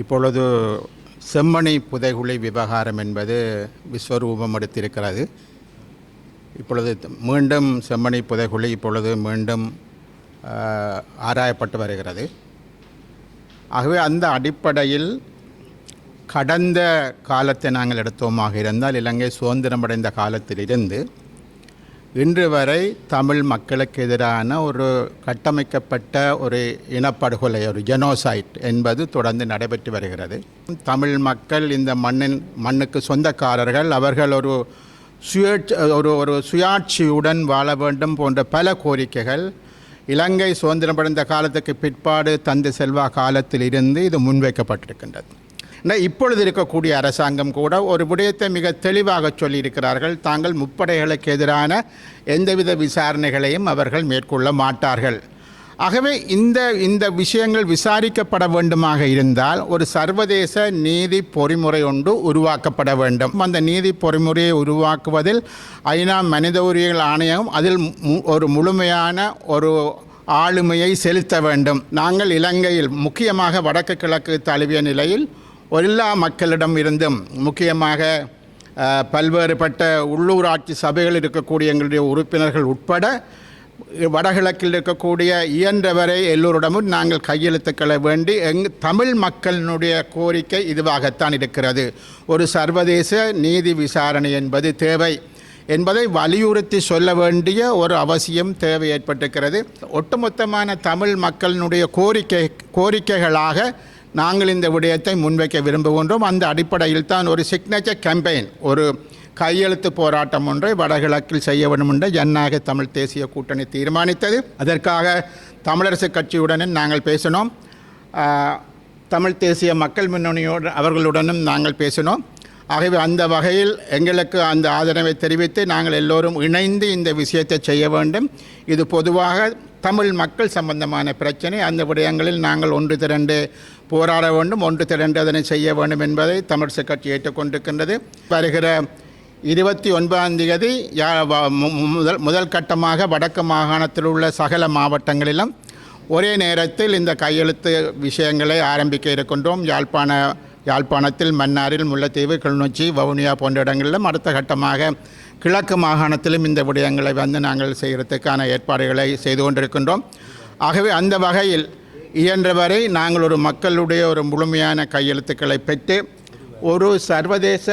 இப்பொழுது செம்மணி புதைகுழி விவகாரம் என்பது விஸ்வரூபம் எடுத்திருக்கிறது. இப்பொழுது மீண்டும் செம்மணி புதைகுழி இப்பொழுது மீண்டும் ஆராயப்பட்டு வருகிறது. ஆகவே அந்த அடிப்படையில் கடந்த காலத்தை நாங்கள் எடுத்தோமாக இருந்தால் இலங்கை சுதந்திரமடைந்த காலத்திலிருந்து இன்று வரை தமிழ் மக்களுக்கு எதிரான ஒரு கட்டமைக்கப்பட்ட ஒரு இனப்படுகொலை ஒரு ஜெனோசைட் என்பது தொடர்ந்து நடைபெற்று வருகிறது. தமிழ் மக்கள் இந்த மண்ணின் மண்ணுக்கு சொந்தக்காரர்கள். அவர்கள் ஒரு சுய ஒரு ஒரு சுயாட்சியுடன் வாழ வேண்டும் போன்ற பல கோரிக்கைகள். இலங்கை சுதந்திரம் அடைந்த காலத்துக்கு பிற்பாடு தந்தை செல்வா காலத்தில் இருந்து இது முன்வைக்கப்பட்டிருக்கின்றது. இப்பொழுது இருக்கக்கூடிய அரசாங்கம் கூட ஒரு விடயத்தை மிக தெளிவாக சொல்லியிருக்கிறார்கள். தாங்கள் முப்படைகளுக்கு எதிரான எந்தவித விசாரணைகளையும் அவர்கள் மேற்கொள்ள மாட்டார்கள். ஆகவே இந்த இந்த விஷயங்கள் விசாரிக்கப்பட வேண்டுமாக இருந்தால் ஒரு சர்வதேச நீதி பொறிமுறை ஒன்று உருவாக்கப்பட வேண்டும். அந்த நீதி பொறிமுறையை உருவாக்குவதில் ஐநா மனித உரிமைகள் ஆணையம் அதில் மு- ஒரு முழுமையான ஒரு ஆளுமையை செலுத்த வேண்டும். நாங்கள் இலங்கையில் முக்கியமாக வடக்கு கிழக்கு தழுவிய நிலையில் எல்லா மக்களிடம் இருந்தும் முக்கியமாக பல்வேறுபட்ட உள்ளூராட்சி சபைகள் இருக்கக்கூடிய எங்களுடைய உறுப்பினர்கள் உட்பட வடகிழக்கில் இருக்கக்கூடிய இயன்றவரை எல்லோரிடமும் நாங்கள் கையெழுத்துக்களை வேண்டி எங் தமிழ் மக்களினுடைய கோரிக்கை இதுவாகத்தான் இருக்கிறது. ஒரு சர்வதேச நீதி விசாரணை என்பது தேவை என்பதை வலியுறுத்தி சொல்ல வேண்டிய ஒரு அவசியம் தேவை ஏற்பட்டிருக்கிறது. ஒட்டுமொத்தமான தமிழ் மக்களினுடைய கோரிக்கை கோரிக்கைகளாக நாங்கள் இந்த விடயத்தை முன்வைக்க விரும்புகின்றோம். அந்த அடிப்படையில் தான் ஒரு சிக்னேச்சர் கேம்பெயின் ஒரு கையெழுத்து போராட்டம் ஒன்றை வடகிழக்கில் செய்ய வேண்டும் என்று ஜனநாயக தமிழ் தேசிய கூட்டணி தீர்மானித்தது. அதற்காக தமிழரசு கட்சியுடனும் நாங்கள் பேசினோம். தமிழ் தேசிய மக்கள் முன்னணியோடு அவர்களுடனும் நாங்கள் பேசினோம். ஆகவே அந்த வகையில் எங்களுக்கு அந்த ஆதரவை தெரிவித்து நாங்கள் எல்லோரும் இணைந்து இந்த விஷயத்தை செய்ய வேண்டும். இது பொதுவாக தமிழ் மக்கள் சம்பந்தமான பிரச்சனை. அந்த விடயங்களில் நாங்கள் ஒன்று திரண்டு போராட வேண்டும் ஒன்று திரண்டதனை செய்ய வேண்டும் என்பதை தமிழ் கட்சி ஏற்றுக்கொண்டிருக்கின்றது. வருகிற இருபத்தி ஒன்பதாம் தேதி யா- மு- முதல் முதல் கட்டமாக வடக்கு மாகாணத்தில் உள்ள சகல மாவட்டங்களிலும் ஒரே நேரத்தில் இந்த கையெழுத்து விஷயங்களை ஆரம்பிக்க இருக்கின்றோம். யாழ்ப்பாண யாழ்ப்பாணத்தில் மன்னாரில் முல்லைத்தீவு கிளிநொச்சி வவுனியா போன்ற இடங்களிலும் அடுத்த கட்டமாக கிழக்கு மாகாணத்திலும் இந்த விடயங்களை வந்து நாங்கள் செய்கிறதுக்கான ஏற்பாடுகளை செய்து கொண்டிருக்கின்றோம். ஆகவே அந்த வகையில் இயன்றவரை நாங்கள் ஒரு மக்களுடைய ஒரு முழுமையான கையெழுத்துக்களை பெற்று ஒரு சர்வதேச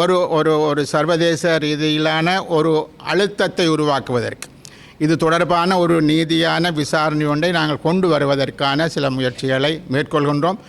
ஒரு ஒரு ஒரு சர்வதேச ரீதியிலான ஒரு அழுத்தத்தை உருவாக்குவதற்கு. இது தொடர்பான ஒரு நீதியான விசாரணை ஒன்றை நாங்கள் கொண்டு வருவதற்கான சில முயற்சிகளை மேற்கொள்கின்றோம்.